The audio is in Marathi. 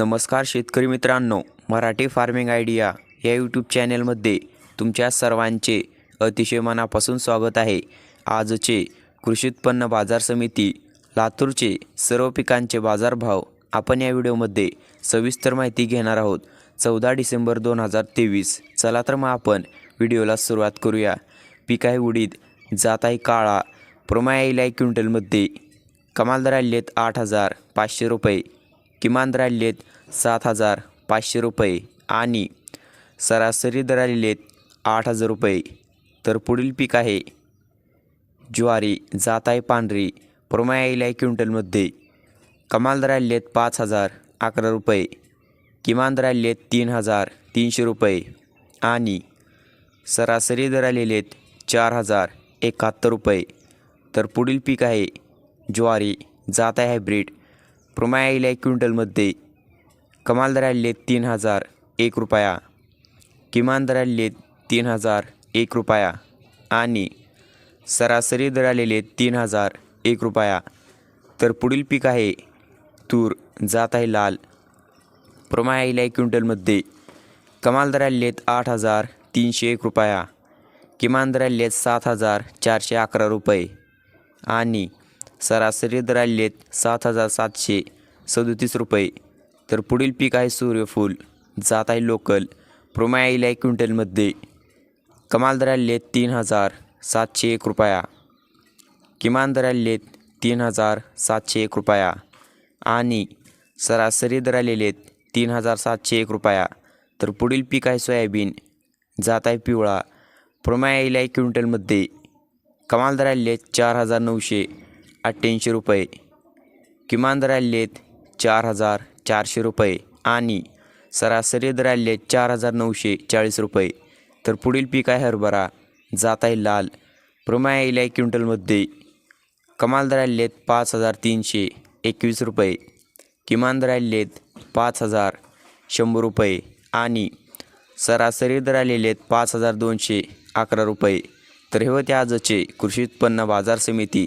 नमस्कार शेतकरी मित्रांनो मराठी फार्मिंग आयडिया या यूट्यूब चॅनेलमध्ये तुमच्या सर्वांचे अतिशय मनापासून स्वागत आहे. आजचे कृषी उत्पन्न बाजार समिती लातूरचे सर्व पिकांचे बाजारभाव आपण या व्हिडिओमध्ये सविस्तर माहिती घेणार आहोत. चौदा डिसेंबर दोन हजार तेवीस चला तर मग आपण व्हिडिओला सुरुवात करूया. पीक आहे उडीद जात आहे काळा प्रमाया आहे क्विंटलमध्ये. कमाल दर आले आहेत आठ हजार पाचशे रुपये. किमान राहिलेत आहेत सात हजार पाचशे रुपये आणि सरासरी दर आलेले आहेत आठ हजार रुपये. तर पुढील पीक आहे ज्वारी जात आहे पांढरी प्रमाय येईल आहे क्विंटलमध्ये. कमाल दर आलेले आहेत पाच हजार अकरा रुपये. किमान दर आलेले आहेत तीन हजार तीनशे रुपये आणि सरासरी दर आलेले आहेत चार हजार एकाहत्तर रुपये. तर पुढील पीक आहे ज्वारी जात आहे हायब्रीड प्रमाया येईल क्विंटलमध्ये कमाल दर तीन हजार एक रुपया किमान दर तीन हजार एक रुपया आणि सरासरी दर आलेले तीन हजार एक रुपया. तर पुढील पीक आहे तूर जात आहे लाल. प्रमाया येईल क्विंटलमध्ये कमाल दर आठ हजार तीनशे एक रुपया किमान दर सात हजार चारशे अकरा रुपये आणि सरासरी दर सात हजार सातशे सदोतीस रुपये. तर पुढील पीक आहे सूर्यफूल. जात आहे लोकल. प्रमाया येईल आहे क्विंटलमध्ये. कमाल दर तीन हजार सातशे एक रुपया. किमान दर तीन हजार सातशे एक रुपया. आणि सरासरी दर आलेले आहेत तीन हजार सातशे एक रुपया. तर पुढील पीक आहे सोयाबीन. जात आहे पिवळा. प्रमाया येईल आहे क्विंटलमध्ये. कमाल दर आलेले आहेत चार हजार नऊशे. अठ्ठ्याऐंशी रुपये. किमान दर चार हजार चारशे रुपये आणि सरासरी दर चार हजार नऊशे चाळीस रुपये. तर पुढील पीक आहे हरभरा. जात आहे लाल. प्रमाया येईल आहे क्विंटलमध्ये. कमाल दर आहेत पाच हजार तीनशे एकवीस रुपये. किमान दर आहेत पाच हजार शंभर रुपये आणि सरासरी दर आलेले आहेत पाच हजार दोनशे अकरा रुपये. तर हे होते आजचे कृषी उत्पन्न बाजार समिती.